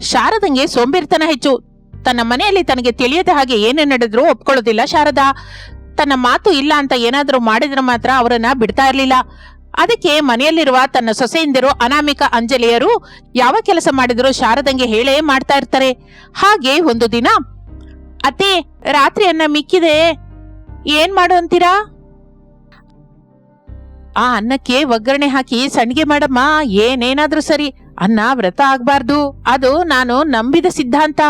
ಶಾರದಂಗೆ ಸೋಂಬೇರಿತನ ಹೆಚ್ಚು. ತನ್ನ ಮನೆಯಲ್ಲಿ ತನಗೆ ತಿಳಿಯದ ಹಾಗೆ ಏನೇ ನಡೆದ್ರೂ ಒಪ್ಕೊಳ್ಳೋದಿಲ್ಲ ಶಾರದಾ. ತನ್ನ ಮಾತು ಇಲ್ಲ ಅಂತ ಏನಾದರೂ ಮಾಡಿದ್ರೆ ಮಾತ್ರ ಅವರನ್ನ ಬಿಡ್ತಾ ಇರಲಿಲ್ಲ. ಅದಕ್ಕೆ ಮನೆಯಲ್ಲಿರುವ ತನ್ನ ಸೊಸೆಯಿಂದಿರು ಅನಾಮಿಕ ಅಂಜಲಿಯರು ಯಾವ ಕೆಲಸ ಮಾಡಿದ್ರು ಶಾರದಂಗೆ ಹೇಳೇ ಮಾಡ್ತಾ ಇರ್ತಾರೆ. ಹಾಗೆ ಒಂದು ದಿನ, ಅತ್ತೆ ರಾತ್ರಿ ಅನ್ನ ಮಿಕ್ಕಿದೆ. ಏನ್ ಮಾಡು ಅಂತೀರಾ? ಆ ಅನ್ನಕ್ಕೆ ಒಗ್ಗರಣೆ ಹಾಕಿ ಸಣ್ಣಿಗೆ ಮಾಡಮ್ಮ, ಏನೇನಾದ್ರೂ ಸರಿ. ಅನ್ನ ವ್ರತ ಆಗ್ಬಾರ್ದು. ಅದು ನಾನು ನಂಬಿದ ಸಿದ್ಧಾಂತ.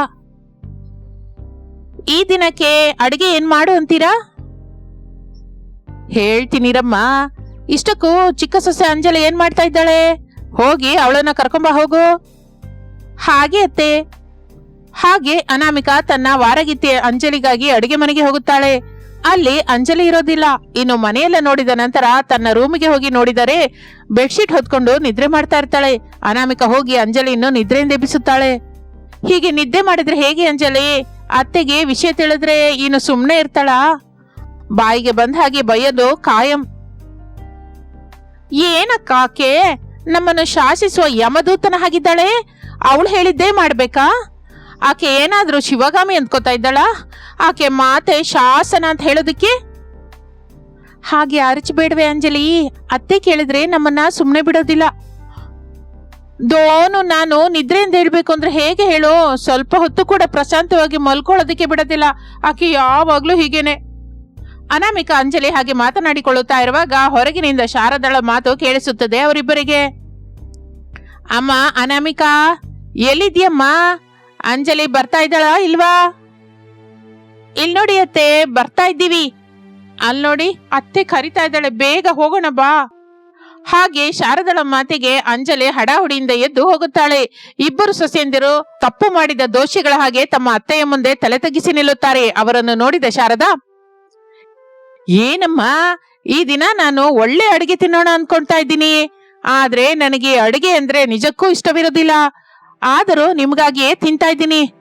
ಈ ದಿನಕ್ಕೆ ಅಡಿಗೆ ಏನ್ ಮಾಡು ಅಂತೀರಾ? ಹೇಳ್ತೀನಿರಮ್ಮ. ಇಷ್ಟಕ್ಕೂ ಚಿಕ್ಕ ಸೊಸೆ ಅಂಜಲಿ ಏನ್ ಮಾಡ್ತಾ ಇದ್ದಾಳೆ? ಹೋಗಿ ಅವಳನ್ನ ಕರ್ಕೊಂಬ, ಹೋಗು. ಹಾಗೆ ಅತ್ತೆ. ಹಾಗೆ ಅನಾಮಿಕಾ ತನ್ನ ವಾರಗಿತ್ತೆ ಅಂಜಲಿಗಾಗಿ ಅಡಿಗೆ ಮನೆಗೆ ಹೋಗುತ್ತಾಳೆ. ಅಲ್ಲಿ ಅಂಜಲಿ ಇರೋದಿಲ್ಲ. ಇನ್ನು ಮನೆಯೆಲ್ಲ ನೋಡಿದ ನಂತರ ತನ್ನ ರೂಮಿಗೆ ಹೋಗಿ ನೋಡಿದರೆ ಬೆಡ್ಶೀಟ್ ಹೊತ್ಕೊಂಡು ನಿದ್ರೆ ಮಾಡ್ತಾ ಇರ್ತಾಳೆ. ಅನಾಮಿಕ ಹೋಗಿ ಅಂಜಲಿಯನ್ನು ನಿದ್ರೆಯಿಂದ ಎಬ್ಬಿಸುತ್ತಾಳೆ. ಹೀಗೆ ನಿದ್ದೆ ಮಾಡಿದ್ರೆ ಹೇಗೆ ಅಂಜಲಿ? ಅತ್ತೆಗೆ ವಿಷಯ ತಿಳಿದ್ರೆ ಇನ್ನು ಸುಮ್ಮನೆ ಇರ್ತಾಳಾ? ಬಾಯಿಗೆ ಬಂದ ಹಾಗೆ ಬಯ್ಯೋದು ಕಾಯಂ. ಏನಕ್ಕಾಕೆ ನಮ್ಮನ್ನು ಶಾಸಿಸುವ ಯಮದೂತನ ಹಾಗಿದ್ದಾಳೆ? ಅವಳು ಹೇಳಿದ್ದೇ ಮಾಡ್ಬೇಕಾ? ಆಕೆ ಏನಾದರೂ ಶಿವಗಾಮಿ ಅಂದ್ಕೋತಾ ಇದ್ದಾಳ? ಆಕೆ ಮಾತೆ ಶಾಸನ ಅಂತ ಹೇಳೋದಕ್ಕೆ? ಹಾಗೆ ಅರಚಬೇಡ್ವೆ ಅಂಜಲಿ. ಅತ್ತೆ ಕೇಳಿದ್ರೆ ನಮ್ಮನ್ನ ಸುಮ್ಮನೆ ಬಿಡೋದಿಲ್ಲ. ದೋನು, ನಾನು ನಿದ್ರೆಯಿಂದ ಹೇಳ್ಬೇಕು ಅಂದ್ರೆ ಹೇಗೆ ಹೇಳು? ಸ್ವಲ್ಪ ಹೊತ್ತು ಕೂಡ ಪ್ರಶಾಂತವಾಗಿ ಮಲ್ಕೊಳ್ಳೋದಕ್ಕೆ ಬಿಡೋದಿಲ್ಲ. ಆಕೆ ಯಾವಾಗ್ಲೂ ಹೀಗೇನೆ. ಅನಾಮಿಕ ಅಂಜಲಿ ಹಾಗೆ ಮಾತನಾಡಿಕೊಳ್ಳುತ್ತಾ ಇರುವಾಗ ಹೊರಗಿನಿಂದ ಶಾರದಳ ಮಾತು ಕೇಳಿಸುತ್ತದೆ ಅವರಿಬ್ಬರಿಗೆ. ಅಮ್ಮ, ಅನಾಮಿಕಾ ಎಲ್ಲಿದ್ಯಮ್ಮ ಅಂಜಲಿ ಬರ್ತಾ ಇದ್ದಾಳ ಇಲ್ವಾ? ಇಲ್ ನೋಡಿ ಅತ್ತೆ, ಬರ್ತಾ ಇದ್ದೀವಿ. ಅಲ್ ನೋಡಿ ಅತ್ತೆ ಕರಿತಾ ಇದ್ದಾಳೆ, ಬೇಗ ಹೋಗೋಣ ಬಾ. ಹಾಗೆ ಶಾರದಳ ಮಾತಿಗೆ ಅಂಜಲಿ ಹಡಾಹುಡಿಯಿಂದ ಎದ್ದು ಹೋಗುತ್ತಾಳೆ. ಇಬ್ಬರು ಸೊಸೆಯಂದಿರು ತಪ್ಪು ಮಾಡಿದ ದೋಷಿಗಳ ಹಾಗೆ ತಮ್ಮ ಅತ್ತೆಯ ಮುಂದೆ ತಲೆ ತಗ್ಗಿಸಿ ನಿಲ್ಲುತ್ತಾರೆ. ಅವರನ್ನು ನೋಡಿದ ಶಾರದಾ, ಏನಮ್ಮ, ಈ ದಿನ ನಾನು ಒಳ್ಳೆ ಅಡಿಗೆ ತಿನ್ನೋಣ ಅನ್ಕೊಂತಾ ಇದ್ದೀನಿ. ಆದ್ರೆ ನನಗೆ ಅಡಿಗೆ ಅಂದ್ರೆ ನಿಜಕ್ಕೂ ಇಷ್ಟವಿರೋದಿಲ್ಲ. ಆದರೂ ನಿಮಗಾಗಿಯೇ ತಿಂತಾ ಇದ್ದೀನಿ.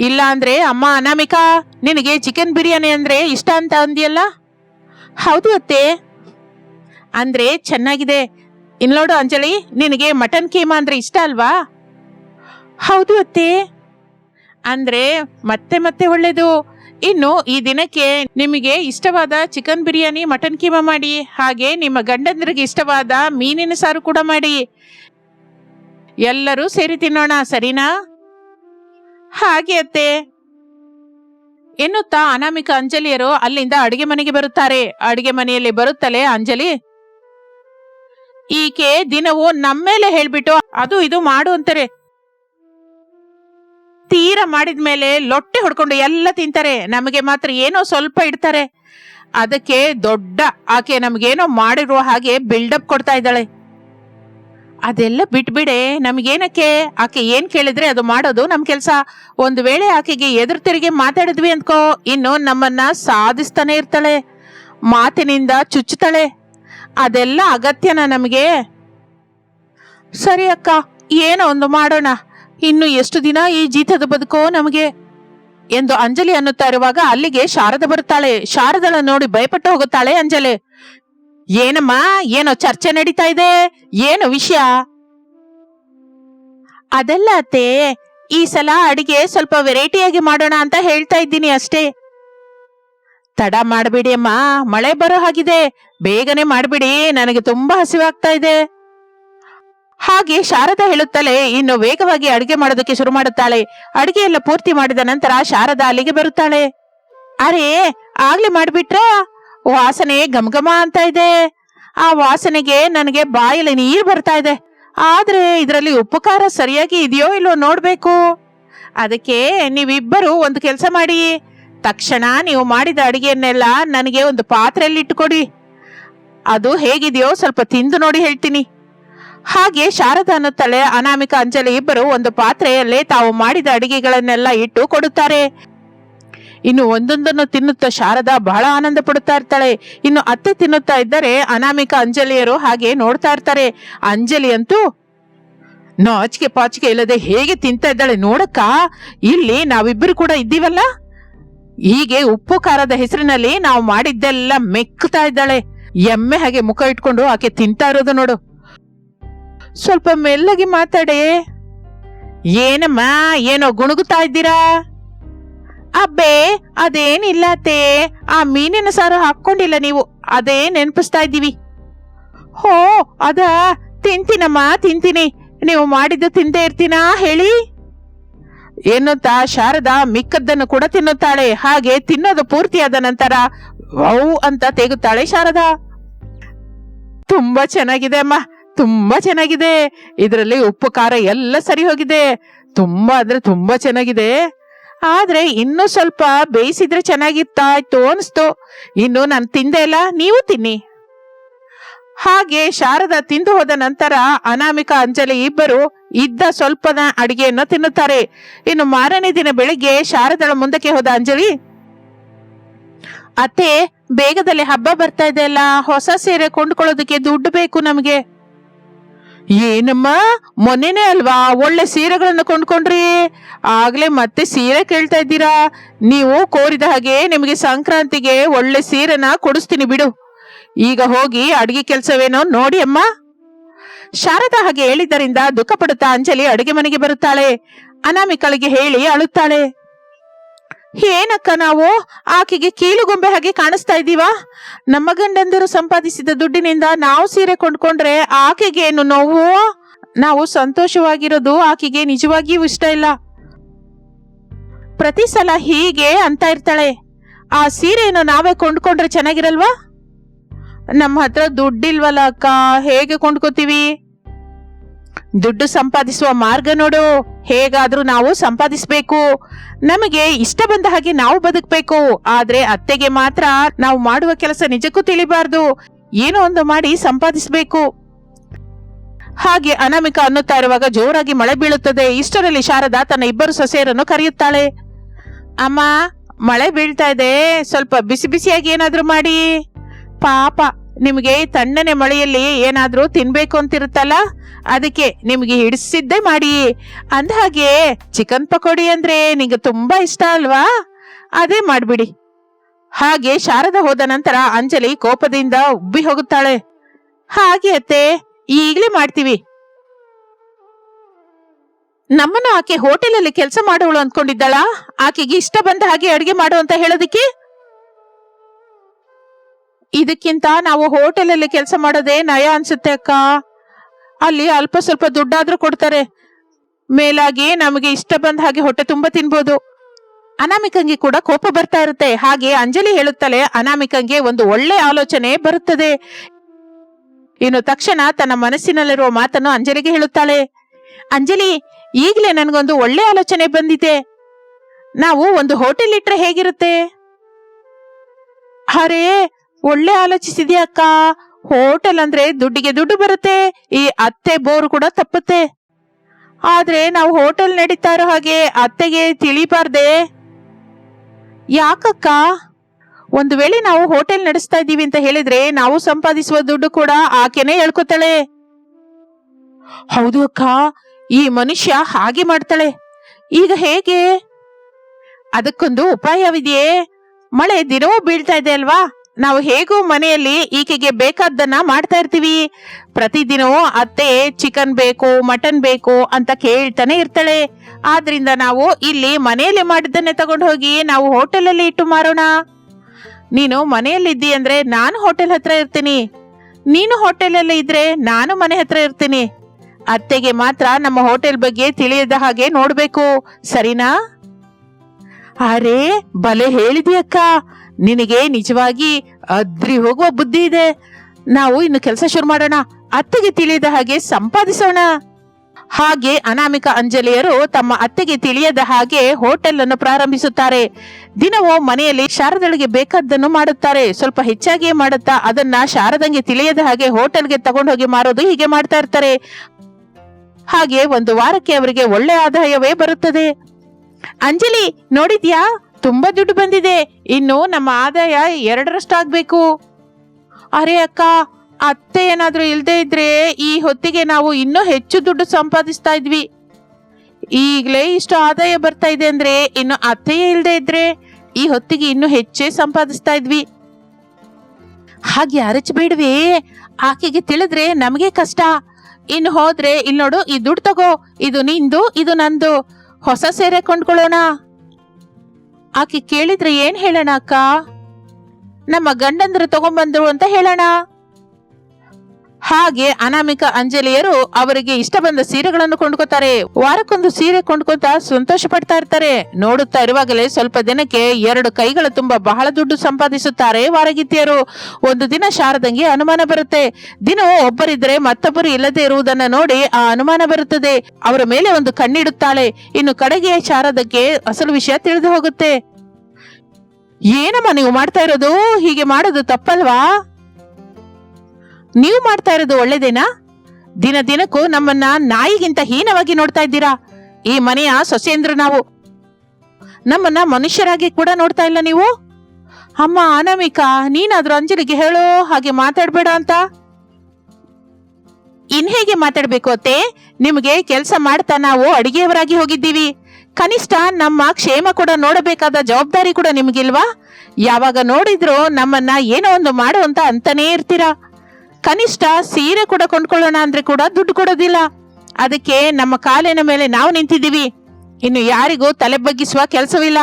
ಇಲ್ಲ ಅಂದ್ರೆ ಅಮ್ಮ ಅನಾಮಿಕಾ, ನಿನಗೆ ಚಿಕನ್ ಬಿರಿಯಾನಿ ಅಂದ್ರೆ ಇಷ್ಟ ಅಂತ ಅಂದಿಯಲ್ಲ? ಹೌದು ಅತ್ತೆ. ಅಂದ್ರೆ ಚೆನ್ನಾಗಿದೆ. ಇನ್ನೋಡು ಅಂಜಲಿ, ನಿನಗೆ ಮಟನ್ ಕೀಮಾ ಅಂದ್ರೆ ಇಷ್ಟ ಅಲ್ವಾ? ಹೌದು ಅತ್ತೆ. ಅಂದ್ರೆ ಮತ್ತೆ ಮತ್ತೆ ಒಳ್ಳೇದು. ಇನ್ನು ಈ ದಿನಕ್ಕೆ ನಿಮಗೆ ಇಷ್ಟವಾದ ಚಿಕನ್ ಬಿರಿಯಾನಿ, ಮಟನ್ ಕೀಮಾ ಮಾಡಿ. ಹಾಗೆ ನಿಮ್ಮ ಗಂಡಂದ್ರಿಗೆ ಇಷ್ಟವಾದ ಮೀನಿನ ಸಾರು ಕೂಡ ಮಾಡಿ. ಎಲ್ಲರೂ ಸೇರಿ ತಿನ್ನೋಣ, ಸರಿನಾ? ಹಾಗೆ ಅತ್ತೆ. ಎನ್ನುತ್ತಾ ಅನಾಮಿಕ ಅಂಜಲಿಯರು ಅಲ್ಲಿಂದ ಅಡಿಗೆ ಮನೆಗೆ ಬರುತ್ತಾರೆ. ಅಡಿಗೆ ಮನೆಯಲ್ಲಿ ಬರುತ್ತಲೇ ಅಂಜಲಿ. ಈಕೆ ದಿನವೂ ನಮ್ಮೇಲೆ ಹೇಳ್ಬಿಟ್ಟು, ಅದು ಇದು ಮಾಡು ಅಂತಾರೆ. ತೀರ ಮಾಡಿದ್ಮೇಲೆ ಲೊಟ್ಟೆ ಹೊಡ್ಕೊಂಡು ಎಲ್ಲ ತಿಂತಾರೆ. ನಮಗೆ ಮಾತ್ರ ಏನೋ ಸ್ವಲ್ಪ ಇಡ್ತಾರೆ. ಅದಕ್ಕೆ ದೊಡ್ಡ ಆಕೆ ನಮಗೇನೋ ಮಾಡಿರುವ ಹಾಗೆ ಬಿಲ್ಡಪ್ ಕೊಡ್ತಾ ಇದ್ದಾಳೆ. ಅದೆಲ್ಲ ಬಿಟ್ಬಿಡೆ. ನಮಗೇನಕ್ಕೆ? ಆಕೆ ಏನ್ ಕೇಳಿದ್ರೆ ಅದು ಮಾಡೋದು. ನಮ್ ಕೆಲಸ ಒಂದು ವೇಳೆ ಆಕೆಗೆ ಎದುರು ತಿರುಗಿ ಮಾತಾಡಿದ್ವಿ ಅಂದ್ಕೋ, ಇನ್ನು ನಮ್ಮನ್ನ ಸಾಧಿಸ್ತಾನೆ ಇರ್ತಾಳೆ. ಮಾತಿನಿಂದ ಚುಚ್ಚುತ್ತಾಳೆ. ಅದೆಲ್ಲ ಅಗತ್ಯನ ನಮಗೆ? ಸರಿ ಅಕ್ಕ, ಏನೋ ಒಂದು ಮಾಡೋಣ. ಇನ್ನು ಎಷ್ಟು ದಿನ ಈ ಜೀತದ ಬದುಕೋ ನಮಗೆ? ಎಂದು ಅಂಜಲಿ ಅನ್ನುತ್ತಾ ಇರುವಾಗ ಅಲ್ಲಿಗೆ ಶಾರದ ಬರುತ್ತಾಳೆ. ಶಾರದಳ ನೋಡಿ ಭಯಪಟ್ಟು ಹೋಗುತ್ತಾಳೆ ಅಂಜಲಿ. ಏನಮ್ಮ? ಏನೋ ಚರ್ಚೆ ನಡೀತಾ ಇದೆ? ಏನು ವಿಷಯ? ಅದೆಲ್ಲ ಅತ್ತೆ, ಈ ಸಲ ಅಡಿಗೆ ಸ್ವಲ್ಪ ವೆರೈಟಿಯಾಗಿ ಮಾಡೋಣ ಅಂತ ಹೇಳ್ತಾ ಇದ್ದೀನಿ ಅಷ್ಟೇ. ತಡ ಮಾಡಬೇಡಿ ಅಮ್ಮ, ಮಳೆ ಬರೋ ಹಾಗಿದೆ. ಬೇಗನೆ ಮಾಡಿಬಿಡಿ, ನನಗೆ ತುಂಬಾ ಹಸಿವಾಗ್ತಾ ಇದೆ. ಹಾಗೆ ಶಾರದಾ ಹೇಳುತ್ತಲೇ, ಇನ್ನು ವೇಗವಾಗಿ ಅಡಿಗೆ ಮಾಡೋದಕ್ಕೆ ಶುರು ಮಾಡುತ್ತಾಳೆ. ಅಡಿಗೆ ಎಲ್ಲ ಪೂರ್ತಿ ಮಾಡಿದ ನಂತರ ಶಾರದಾ ಅಲ್ಲಿಗೆ ಬರುತ್ತಾಳೆ. ಅರೆ, ಆಗ್ಲಿ ಮಾಡ್ಬಿಟ್ರಾ? ವಾಸನೆ ಘಮಘಮ ಅಂತ ಇದೆ. ಆ ವಾಸನೆಗೆ ನನಗೆ ಬಾಯಲ್ಲಿ ನೀರು ಬರ್ತಾ ಇದೆ. ಆದ್ರೆ ಇದರಲ್ಲಿ ಉಪ್ಪು ಸರಿಯಾಗಿ ಇದೆಯೋ ಇಲ್ಲೋ ನೋಡ್ಬೇಕು. ಅದಕ್ಕೆ ನೀವಿಬ್ಬರು ಒಂದು ಕೆಲಸ ಮಾಡಿ. ತಕ್ಷಣ ನೀವು ಮಾಡಿದ ಅಡಿಗೆಯನ್ನೆಲ್ಲ ನನಗೆ ಒಂದು ಪಾತ್ರೆಯಲ್ಲಿ ಇಟ್ಟುಕೊಡಿ. ಅದು ಹೇಗಿದೆಯೋ ಸ್ವಲ್ಪ ತಿಂದು ನೋಡಿ ಹೇಳ್ತೀನಿ. ಹಾಗೆ ಶಾರದಾ ತಲೆ ಅನಾಮಿಕ ಅಂಜಲಿ ಇಬ್ಬರು ಒಂದು ಪಾತ್ರೆಯಲ್ಲಿ ತಾವು ಮಾಡಿದ ಅಡಿಗೆಗಳನ್ನೆಲ್ಲ ಇಟ್ಟು ಕೊಡುತ್ತಾರೆ. ಇನ್ನು ಒಂದೊಂದನ್ನು ತಿನ್ನುತ್ತಾ ಶಾರದಾ ಬಹಳ ಆನಂದ ಪಡುತ್ತಾ ಇರ್ತಾಳೆ. ಇನ್ನು ಅತ್ತೆ ತಿನ್ನುತ್ತಾ ಇದ್ದರೆ ಅನಾಮಿಕ ಅಂಜಲಿಯರು ಹಾಗೆ ನೋಡ್ತಾ ಇರ್ತಾರೆ. ಅಂಜಲಿ ಅಂತೂ ನಾಚಿಕೆ ಪಾಚಿಕೆ ಇಲ್ಲದೆ ಹೇಗೆ ತಿಂತಾ ಇದ್ದಾಳೆ ನೋಡಕ್ಕ. ಇಲ್ಲಿ ನಾವಿಬ್ಬರು ಕೂಡ ಇದ್ದೀವಲ್ಲ? ಹೀಗೆ ಉಪ್ಪು ಖಾರದ ಹೆಸರಿನಲ್ಲಿ ನಾವು ಮಾಡಿದ್ದೆಲ್ಲ ಮೆಕ್ಕುತ್ತಾ ಇದ್ದಾಳೆ. ಎಮ್ಮೆ ಹಾಗೆ ಮುಖ ಇಟ್ಕೊಂಡು ಆಕೆ ತಿಂತಾ ಇರೋದು ನೋಡು. ಸ್ವಲ್ಪ ಮೆಲ್ಲಗೆ ಮಾತಾಡೆ. ಏನಮ್ಮ, ಏನೋ ಗುಣಗುತ್ತಾ ಇದ್ದೀರಾ? ಅಬ್ಬೆ, ಅದೇನಿಲ್ಲ ತೇ ಆ ಮೀನಿನ ಸಾರು ಹಾಕೊಂಡಿಲ್ಲ ನೀವು. ಅದೇ ನೆನಪಿಸ್ತಾ ಇದ್ದೀವಿ. ಹೋ, ಅದ. ತಿಂತೀನಮ್ಮ, ತಿಂತೀನಿ. ನೀವು ಮಾಡಿದ್ದು ತಿಂದೇ ಇರ್ತೀನಾ ಹೇಳಿ? ಎನ್ನುತ್ತಾ ಶಾರದಾ ಮಿಕ್ಕದ್ದನ್ನು ಕೂಡ ತಿನ್ನುತ್ತಾಳೆ. ಹಾಗೆ ತಿನ್ನೋದು ಪೂರ್ತಿಯಾದ ನಂತರ ವೌ ಅಂತ ತೆಗುತ್ತಾಳೆ ಶಾರದಾ. ತುಂಬಾ ಚೆನ್ನಾಗಿದೆ ಅಮ್ಮ. ತುಂಬಾ ಚೆನ್ನಾಗಿದೆ. ಇದರಲ್ಲಿ ಉಪ್ಪು, ಖಾರ ಎಲ್ಲ ಸರಿ ಹೋಗಿದೆ ತುಂಬಾ ಅಂದ್ರೆ ತುಂಬಾ ಚೆನ್ನಾಗಿದೆ. ಆದ್ರೆ ಇನ್ನೂ ಸ್ವಲ್ಪ ಬೇಯಿಸಿದ್ರೆ ಚೆನ್ನಾಗಿತ್ತಾ ಇತ್ತು ಅನಿಸ್ತು. ಇನ್ನು ನಾನು ತಿಂದೆ ಇಲ್ಲ ನೀವು ತಿನ್ನಿ. ಹಾಗೆ ಶಾರದಾ ತಿಂದು ಹೋದ ನಂತರ ಅನಾಮಿಕ ಅಂಜಲಿ ಇಬ್ಬರು ಇದ್ದ ಸ್ವಲ್ಪದ ಅಡಿಗೆಯನ್ನು ತಿನ್ನುತ್ತಾರೆ. ಇನ್ನು ಮಾರನೇ ದಿನ ಬೆಳಿಗ್ಗೆ ಶಾರದಳ ಮುಂದಕ್ಕೆ ಹೋದ ಅಂಜಲಿ, ಅತ್ತೆ, ಬೇಗದಲ್ಲಿ ಹಬ್ಬ ಬರ್ತಾ ಇದೆ ಅಲ್ಲ, ಹೊಸ ಸೀರೆ ಕೊಂಡ್ಕೊಳ್ಳೋದಕ್ಕೆ ದುಡ್ಡು ಬೇಕು ನಮಗೆ. ಏನಮ್ಮ? ಮೊನ್ನೆನೇ ಅಲ್ವಾ? ಒಳ್ಳೆ ಸೀರೆಗಳನ್ನು ಕೊಂಡ್ಕೊಂಡ್ರಿ. ಆಗಲೇ ಮತ್ತೆ ಸೀರೆ ಕೇಳ್ತಾ ಇದ್ದೀರಾ? ನೀವು ಕೋರಿದ ಹಾಗೆ ನಿಮಗೆ ಸಂಕ್ರಾಂತಿಗೆ ಒಳ್ಳೆ ಸೀರೆನ ಕೊಡಿಸ್ತೀನಿ ಬಿಡು. ಈಗ ಹೋಗಿ ಅಡಿಗೆ ಕೆಲಸವೇನೋ ನೋಡಿ ಅಮ್ಮ. ಶಾರದಾ ಹಾಗೆ ಹೇಳಿದ್ದರಿಂದ ದುಃಖ ಪಡುತ್ತಾ ಅಂಜಲಿ ಅಡುಗೆ ಮನೆಗೆ ಬರುತ್ತಾಳೆ. ಅನಾಮಿಕಳಿಗೆ ಹೇಳಿ ಅಳುತ್ತಾಳೆ. ಏನಕ್ಕ ನಾವು? ಆಕೆಗೆ ಕೀಲುಗೊಂಬೆ ಹಾಗೆ ಕಾಣಿಸ್ತಾ ಇದ್ದೀವಾ? ನಮ್ಮ ಗಂಡಂದಿರು ಸಂಪಾದಿಸಿದ ದುಡ್ಡಿನಿಂದ ನಾವು ಸೀರೆ ಕೊಂಡ್ಕೊಂಡ್ರೆ ಆಕೆಗೆ ಏನು ನೋವು? ನಾವು ಸಂತೋಷವಾಗಿರೋದು ಆಕೆಗೆ ನಿಜವಾಗಿಯೂ ಇಷ್ಟ ಇಲ್ಲ. ಪ್ರತಿ ಸಲ ಹೀಗೆ ಅಂತ ಇರ್ತಾಳೆ. ಆ ಸೀರೆಯನ್ನು ನಾವೇ ಕೊಂಡ್ಕೊಂಡ್ರೆ ಚೆನ್ನಾಗಿರಲ್ವಾ? ನಮ್ಮ ಹತ್ರ ದುಡ್ಡಿಲ್ವಲ್ಲ ಅಕ್ಕ, ಹೇಗೆ ಕೊಂಡ್ಕೋತೀವಿ? ದುಡ್ಡು ಸಂಪಾದಿಸುವ ಮಾರ್ಗ ನೋಡು. ಹೇಗಾದ್ರೂ ನಾವು ಸಂಪಾದಿಸಬೇಕು. ನಮಗೆ ಇಷ್ಟ ಬಂದ ಹಾಗೆ ನಾವು ಬದುಕಬೇಕು. ಆದ್ರೆ ಅತ್ತೆಗೆ ಮಾತ್ರ ನಾವು ಮಾಡುವ ಕೆಲಸ ನಿಜಕ್ಕೂ ತಿಳಿಬಾರ್ದು. ಏನೋ ಒಂದು ಮಾಡಿ ಸಂಪಾದಿಸಬೇಕು. ಹಾಗೆ ಅನಾಮಿಕ ಅನ್ನುತ್ತಾ ಇರುವಾಗ ಜೋರಾಗಿ ಮಳೆ ಬೀಳುತ್ತದೆ. ಇಷ್ಟರಲ್ಲಿ ಶಾರದಾ ತನ್ನ ಇಬ್ಬರು ಸೊಸೆಯರನ್ನು ಕರೆಯುತ್ತಾಳೆ. ಅಮ್ಮ, ಮಳೆ ಬೀಳ್ತಾ ಇದೆ. ಸ್ವಲ್ಪ ಬಿಸಿ ಬಿಸಿಯಾಗಿ ಏನಾದ್ರೂ ಮಾಡಿ. ಪಾಪ ನಿಮಗೆ ತಣ್ಣನೆ ಮಳೆಯಲ್ಲಿ ಏನಾದರೂ ತಿನ್ಬೇಕು ಅಂತಿರುತ್ತಲ್ಲ, ಅದಕ್ಕೆ ನಿಮಗೆ ಹಿಡಿಸಿದ್ದೆ ಮಾಡಿ. ಅಂದ ಹಾಗೆ ಚಿಕನ್ ಪಕೋಡಿ ಅಂದ್ರೆ ನಿಮಗೆ ತುಂಬಾ ಇಷ್ಟ ಅಲ್ವಾ? ಅದೇ ಮಾಡಿಬಿಡಿ. ಹಾಗೆ ಶಾರದ ಹೋದ ನಂತರ ಅಂಜಲಿ ಕೋಪದಿಂದ ಉಬ್ಬಿ ಹೋಗುತ್ತಾಳೆ. ಹಾಗೆ ಅತ್ತೆ, ಈಗಲೇ ಮಾಡ್ತೀವಿ. ನಮ್ಮನ್ನು ಆಕೆ ಹೋಟೆಲಲ್ಲಿ ಕೆಲಸ ಮಾಡೋಳು ಅಂದ್ಕೊಂಡಿದ್ದಾಳ? ಆಕೆಗೆ ಇಷ್ಟ ಬಂದ ಹಾಗೆ ಅಡಿಗೆ ಮಾಡು ಅಂತ ಹೇಳೋದಕ್ಕೆ? ಇದಕ್ಕಿಂತ ನಾವು ಹೋಟೆಲಲ್ಲಿ ಕೆಲಸ ಮಾಡೋದೇ ನಯ ಅನ್ಸುತ್ತೆ ಅಕ್ಕ. ಅಲ್ಲಿ ಅಲ್ಪ ಸ್ವಲ್ಪ ದುಡ್ಡಾದ್ರೂ ಕೊಡ್ತಾರೆ. ಮೇಲಾಗಿ ನಮಗೆ ಇಷ್ಟ ಬಂದ ಹಾಗೆ ಹೊಟ್ಟೆ ತುಂಬ ತಿನ್ಬೋದು. ಅನಾಮಿಕಂಗೆ ಕೂಡ ಕೋಪ ಬರ್ತಾ ಇರುತ್ತೆ. ಹಾಗೆ ಅಂಜಲಿ ಹೇಳುತ್ತಲೇ ಅನಾಮಿಕಂಗೆ ಒಂದು ಒಳ್ಳೆ ಆಲೋಚನೆ ಬರುತ್ತದೆ. ಇನ್ನು ತಕ್ಷಣ ತನ್ನ ಮನಸ್ಸಿನಲ್ಲಿರುವ ಮಾತನ್ನು ಅಂಜಲಿಗೆ ಹೇಳುತ್ತಾಳೆ. ಅಂಜಲಿ, ಈಗಲೇ ನನಗೊಂದು ಒಳ್ಳೆ ಆಲೋಚನೆ ಬಂದಿದೆ. ನಾವು ಒಂದು ಹೋಟೆಲ್ ಇಟ್ರೆ ಹೇಗಿರುತ್ತೆ? ಅರೇ ಒಳ್ಳೆ ಆಲೋಚಿಸಿದ್ಯಾ ಅಕ್ಕ? ಹೋಟೆಲ್ ಅಂದ್ರೆ ದುಡ್ಡಿಗೆ ದುಡ್ಡು ಬರುತ್ತೆ, ಈ ಅತ್ತೆ ಬೋರ್ ಕೂಡ ತಪ್ಪುತ್ತೆ. ಆದ್ರೆ ನಾವು ಹೋಟೆಲ್ ನಡೀತಾ ಇರೋ ಹಾಗೆ ಅತ್ತೆಗೆ ತಿಳಿಬಾರ್ದೆ? ಯಾಕಕ್ಕ? ಒಂದು ವೇಳೆ ನಾವು ಹೋಟೆಲ್ ನಡೆಸ್ತಾ ಇದ್ದೀವಿ ಅಂತ ಹೇಳಿದ್ರೆ ನಾವು ಸಂಪಾದಿಸುವ ದುಡ್ಡು ಕೂಡ ಆಕೆನೇ ಹೇಳ್ಕೊತಾಳೆ. ಹೌದು ಅಕ್ಕ, ಈ ಮನುಷ್ಯ ಹಾಗೆ ಮಾಡ್ತಾಳೆ. ಈಗ ಹೇಗೆ? ಅದಕ್ಕೊಂದು ಉಪಾಯವಿದೆಯೇ? ಮಳೆ ದಿನವೂ ಬೀಳ್ತಾ ಇದೆ ಅಲ್ವಾ? ನಾವು ಹೇಗೂ ಮನೆಯಲ್ಲಿ ಈಕೆಗೆ ಬೇಕಾದ್ದನ್ನ ಮಾಡ್ತಾ ಇರ್ತೀವಿ. ಪ್ರತಿದಿನವೂ ಅತ್ತೆ ಚಿಕನ್ ಬೇಕು ಮಟನ್ ಬೇಕು ಅಂತ ಕೇಳ್ತಾನೆ ಇರ್ತಾಳೆ. ಆದ್ರಿಂದ ನಾವು ಇಲ್ಲಿ ಮನೆಯಲ್ಲಿ ಮಾಡಿದ್ದನ್ನೇ ತಗೊಂಡು ಹೋಗಿ ನಾವು ಹೋಟೆಲಲ್ಲಿ ಇಟ್ಟು ಮಾರೋಣ. ನೀನು ಮನೆಯಲ್ಲಿದ್ದಿ ಅಂದ್ರೆ ನಾನು ಹೋಟೆಲ್ ಹತ್ರ ಇರ್ತೀನಿ. ನೀನು ಹೋಟೆಲಲ್ಲಿ ಇದ್ರೆ ನಾನು ಮನೆ ಹತ್ರ ಇರ್ತೀನಿ. ಅತ್ತೆಗೆ ಮಾತ್ರ ನಮ್ಮ ಹೋಟೆಲ್ ಬಗ್ಗೆ ತಿಳಿಯದ ಹಾಗೆ ನೋಡ್ಬೇಕು. ಸರಿನಾ? ಅರೇ, ಬಲೆ ಹೇಳಿದ್ಯಕ್ಕ. ನಿನಗೆ ನಿಜವಾಗಿ ಅದ್ರಿ ಹೋಗುವ ಬುದ್ಧಿ ಇದೆ. ನಾವು ಇನ್ನು ಕೆಲಸ ಶುರು ಮಾಡೋಣ. ಅತ್ತೆಗೆ ತಿಳಿಯದ ಹಾಗೆ ಸಂಪಾದಿಸೋಣ. ಹಾಗೆ ಅನಾಮಿಕ ಅಂಜಲಿಯರು ತಮ್ಮ ಅತ್ತೆಗೆ ತಿಳಿಯದ ಹಾಗೆ ಹೋಟೆಲ್ ಅನ್ನು ಪ್ರಾರಂಭಿಸುತ್ತಾರೆ. ದಿನವೂ ಮನೆಯಲ್ಲಿ ಶಾರದಳಿಗೆ ಬೇಕಾದ್ದನ್ನು ಮಾಡುತ್ತಾರೆ. ಸ್ವಲ್ಪ ಹೆಚ್ಚಾಗಿಯೇ ಮಾಡುತ್ತಾ ಅದನ್ನ ಶಾರದಂಗೆ ತಿಳಿಯದ ಹಾಗೆ ಹೋಟೆಲ್ಗೆ ತಗೊಂಡೋಗಿ ಮಾರೋದು ಹೀಗೆ ಮಾಡ್ತಾ ಇರ್ತಾರೆ. ಹಾಗೆ ಒಂದು ವಾರಕ್ಕೆ ಅವರಿಗೆ ಒಳ್ಳೆ ಆದಾಯವೇ ಬರುತ್ತದೆ. ಅಂಜಲಿ, ನೋಡಿದ್ಯಾ? ತುಂಬಾ ದುಡ್ಡು ಬಂದಿದೆ. ಇನ್ನು ನಮ್ಮ ಆದಾಯ ಎರಡರಷ್ಟು ಆಗ್ಬೇಕು ಅರೆ ಅಕ್ಕ, ಅತ್ತೆ ಏನಾದರೂ ಇಲ್ದೇ ಇದ್ರೆ ಈ ಹೊತ್ತಿಗೆ ನಾವು ಇನ್ನೂ ಹೆಚ್ಚು ದುಡ್ಡು ಸಂಪಾದಿಸ್ತಾ ಇದ್ವಿ. ಈಗ್ಲೇ ಇಷ್ಟು ಆದಾಯ ಬರ್ತಾ ಇದೆ ಅಂದ್ರೆ ಇನ್ನು ಅತ್ತೆಯೇ ಇಲ್ದೇ ಇದ್ರೆ ಈ ಹೊತ್ತಿಗೆ ಇನ್ನು ಹೆಚ್ಚೇ ಸಂಪಾದಿಸ್ತಾ ಇದ್ವಿ. ಹಾಗೆ ಅರಚಬೇಡ್ವೇ ಆಕೆಗೆ ತಿಳಿದ್ರೆ ನಮಗೆ ಕಷ್ಟ. ಇನ್ನು ಹೋದ್ರೆ ಇಲ್ಲಿ ನೋಡು ಈ ದುಡ್ಡು ತಗೋ. ಇದು ನಿಂದು, ಇದು ನಂದು. ಹೊಸ ಸೇರೆ ಕೊಂಡ್ಕೊಳ್ಳೋಣ. ಆಕೆ ಕೇಳಿದ್ರೆ ಏನ್ ಹೇಳೋಣ ಅಕ್ಕ? ನಮ್ಮ ಗಂಡಂದ್ರು ತಗೊಂಬಂದ್ರು ಅಂತ ಹೇಳೋಣ. ಹಾಗೆ ಅನಾಮಿಕ ಅಂಜಲಿಯರು ಅವರಿಗೆ ಇಷ್ಟ ಬಂದ ಸೀರೆಗಳನ್ನು ಕೊಂಡ್ಕೋತಾರೆ ವಾರಕ್ಕೊಂದು ಸೀರೆ ಕೊಂಡ್ಕೊತಾ ಸಂತೋಷ ಪಡ್ತಾ ಇರ್ತಾರೆ. ನೋಡುತ್ತಾ ಇರುವಾಗಲೇ ಸ್ವಲ್ಪ ದಿನಕ್ಕೆ ಎರಡು ಕೈಗಳ ತುಂಬಾ ಬಹಳ ದುಡ್ಡು ಸಂಪಾದಿಸುತ್ತಾರೆ ವಾರಗಿತ್ತಿಯರು. ಒಂದು ದಿನ ಶಾರದಂಗೆ ಅನುಮಾನ ಬರುತ್ತೆ. ದಿನವೂ ಒಬ್ಬರಿದ್ರೆ ಮತ್ತೊಬ್ಬರು ಇಲ್ಲದೆ ಇರುವುದನ್ನ ನೋಡಿ ಆ ಅನುಮಾನ ಬರುತ್ತದೆ. ಅವರ ಮೇಲೆ ಒಂದು ಕಣ್ಣಿಡುತ್ತಾಳೆ. ಇನ್ನು ಕಡೆಗೆ ಶಾರದಕ್ಕೆ ಅಸಲು ವಿಷಯ ತಿಳಿದು ಹೋಗುತ್ತೆ. ಏನಮ್ಮ ನೀವು ಮಾಡ್ತಾ ಇರೋದು? ಹೀಗೆ ಮಾಡೋದು ತಪ್ಪಲ್ವಾ? ನೀವು ಮಾಡ್ತಾ ಇರೋದು ಒಳ್ಳೇದೇನಾ? ದಿನ ದಿನಕ್ಕೂ ನಮ್ಮನ್ನ ನಾಯಿಗಿಂತ ಹೀನವಾಗಿ ನೋಡ್ತಾ ಇದ್ದೀರಾ? ಈ ಮನೆಯ ಸೊಸೆಂದ್ರು ನಾವು. ನಮ್ಮನ್ನ ಮನುಷ್ಯರಾಗಿ ಕೂಡ ನೋಡ್ತಾ ಇಲ್ಲ ನೀವು? ಅಮ್ಮ, ಅನಾಮಿಕಾ, ನೀನಾದ್ರೂ ಅಂಜಲಿಗೆ ಹೇಳೋ ಹಾಗೆ ಮಾತಾಡ್ಬೇಡ ಅಂತ? ಇನ್ ಹೇಗೆ ಮಾತಾಡ್ಬೇಕು ಅತ್ತೆ? ನಿಮಗೆ ಕೆಲಸ ಮಾಡ್ತಾ ನಾವು ಅಡಿಗೆಯವರಾಗಿ ಹೋಗಿದ್ದೀವಿ. ಕನಿಷ್ಠ ನಮ್ಮ ಕ್ಷೇಮ ಕೂಡ ನೋಡಬೇಕಾದ ಜವಾಬ್ದಾರಿ ಕೂಡ ನಿಮ್ಗಿಲ್ವಾ? ಯಾವಾಗ ನೋಡಿದ್ರು ನಮ್ಮನ್ನ ಏನೋ ಒಂದು ಮಾಡು ಅಂತ ಅಂತಾನೇ ಇರ್ತೀರಾ? ಕನಿಷ್ಠ ಸೀರೆ ಕೂಡ ಕೊಂಡ್ಕೊಳ್ಳೋಣ ಅಂದ್ರೆ ಕೂಡ ದುಡ್ಡು ಕೊಡೋದಿಲ್ಲ. ಅದಕ್ಕೆ ನಮ್ಮ ಕಾಲಿನ ಮೇಲೆ ನಾವು ನಿಂತಿದ್ದೀವಿ. ಇನ್ನು ಯಾರಿಗೂ ತಲೆ ಬಗ್ಗಿಸುವ ಕೆಲಸವಿಲ್ಲ.